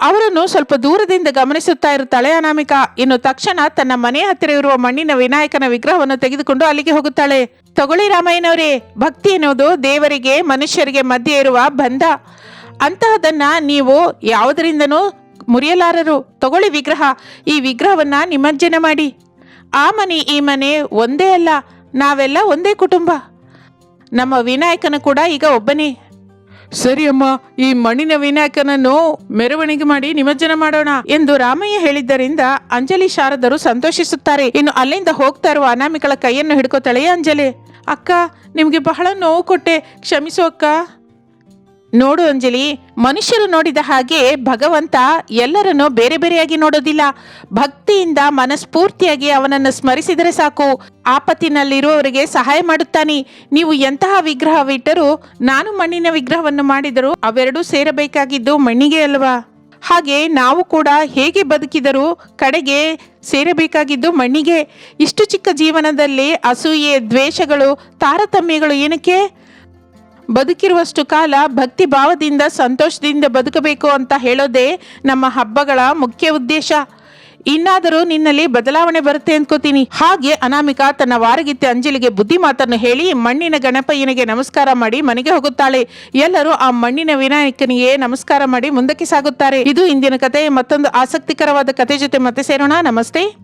ಅವರನ್ನು ಸ್ವಲ್ಪ ದೂರದಿಂದ ಗಮನಿಸುತ್ತಾ ಇರುತ್ತಾಳೆ ಅನಾಮಿಕಾ. ಇನ್ನು ತಕ್ಷಣ ತನ್ನ ಮನೆ ಹತ್ತಿರ ಇರುವ ಮಣ್ಣಿನ ವಿನಾಯಕನ ವಿಗ್ರಹವನ್ನು ತೆಗೆದುಕೊಂಡು ಅಲ್ಲಿಗೆ ಹೋಗುತ್ತಾಳೆ. ತಗೊಳ್ಳಿ ರಾಮಯ್ಯನವರೇ, ಭಕ್ತಿ ಎನ್ನುವುದು ದೇವರಿಗೆ, ಮನುಷ್ಯರಿಗೆ ಮಧ್ಯೆ ಇರುವ ಬಂಧ. ಅಂತಹದನ್ನ ನೀವು ಯಾವುದರಿಂದನೂ ಮುರಿಯಲಾರರು. ತಗೊಳ್ಳಿ ವಿಗ್ರಹ, ಈ ವಿಗ್ರಹವನ್ನ ನಿಮಜ್ಜನೆ ಮಾಡಿ. ಆ ಮನೆ, ಈ ಮನೆ ಒಂದೇ ಅಲ್ಲ, ನಾವೆಲ್ಲ ಒಂದೇ ಕುಟುಂಬ. ನಮ್ಮ ವಿನಾಯಕನ ಕೂಡ ಈಗ ಒಬ್ಬನೇ. ಸರಿ ಅಮ್ಮ, ಈ ಮಣ್ಣಿನ ವಿನಾಯಕನನ್ನು ಮೆರವಣಿಗೆ ಮಾಡಿ ನಿಮಜ್ಜನ ಮಾಡೋಣ ಎಂದು ರಾಮಯ್ಯ ಹೇಳಿದ್ದರಿಂದ ಅಂಜಲಿ ಶಾರದರು ಸಂತೋಷಿಸುತ್ತಾರೆ. ಇನ್ನು ಅಲ್ಲಿಂದ ಹೋಗ್ತಾ ಇರುವ ಅನಾಮಿಕಳ ಕೈಯನ್ನು ಹಿಡ್ಕೋತಾಳೆ ಅಂಜಲಿ. ಅಕ್ಕ, ನಿಮಗೆ ಬಹಳ ನೋವು ಕೊಟ್ಟೆ. ಕ್ಷಮಿಸೋ ಅಕ್ಕ. ನೋಡು ಅಂಜಲಿ, ಮನುಷ್ಯರು ನೋಡಿದ ಹಾಗೆ ಭಗವಂತ ಎಲ್ಲರನ್ನು ಬೇರೆ ಬೇರೆಯಾಗಿ ನೋಡೋದಿಲ್ಲ. ಭಕ್ತಿಯಿಂದ ಮನಸ್ಫೂರ್ತಿಯಾಗಿ ಅವನನ್ನು ಸ್ಮರಿಸಿದರೆ ಸಾಕು. ಆಪತ್ತಿನಲ್ಲಿರುವವರಿಗೆ ಸಹಾಯ ಮಾಡುತ್ತಾನೆ. ನೀವು ಎಂತಹ ವಿಗ್ರಹವಿಟ್ಟರೂ ನಾನು ಮಣ್ಣಿನ ವಿಗ್ರಹವನ್ನು ಮಾಡಿದರೂ ಅವೆರಡೂ ಸೇರಬೇಕಾಗಿದ್ದು ಮಣ್ಣಿಗೆ ಅಲ್ವಾ? ಹಾಗೆ ನಾವು ಕೂಡ ಹೇಗೆ ಬದುಕಿದರೂ ಕಡೆಗೆ ಸೇರಬೇಕಾಗಿದ್ದು ಮಣ್ಣಿಗೆ. ಇಷ್ಟು ಚಿಕ್ಕ ಜೀವನದಲ್ಲಿ ಅಸೂಯೆ, ದ್ವೇಷಗಳು, ತಾರತಮ್ಯಗಳು ಏನಕ್ಕೆ? ಬದುಕಿರುವಷ್ಟು ಕಾಲ ಭಕ್ತಿ ಭಾವದಿಂದ ಸಂತೋಷದಿಂದ ಬದುಕಬೇಕು ಅಂತ ಹೇಳೋದೇ ನಮ್ಮ ಹಬ್ಬಗಳ ಮುಖ್ಯ ಉದ್ದೇಶ. ಇನ್ನಾದರೂ ನಿನ್ನಲ್ಲಿ ಬದಲಾವಣೆ ಬರುತ್ತೆ ಅಂದ್ಕೋತೀನಿ ಹಾಗೆ ಅನಾಮಿಕಾ ತನ್ನ ವಾರಗಿತ್ತೆ ಅಂಜಲಿಗೆ ಬುದ್ಧಿ ಮಾತನ್ನು ಹೇಳಿ ಮಣ್ಣಿನ ಗಣಪಯ್ಯನಿಗೆ ನಮಸ್ಕಾರ ಮಾಡಿ ಮನೆಗೆ ಹೋಗುತ್ತಾಳೆ. ಎಲ್ಲರೂ ಆ ಮಣ್ಣಿನ ವಿನಾಯಕನಿಗೆ ನಮಸ್ಕಾರ ಮಾಡಿ ಮುಂದಕ್ಕೆ ಸಾಗುತ್ತಾರೆ. ಇದು ಇಂದಿನ ಕತೆ ಮತ್ತೊಂದು ಆಸಕ್ತಿಕರವಾದ ಕತೆ ಜೊತೆ ಮತ್ತೆ ಸೇರೋಣ. ನಮಸ್ತೆ.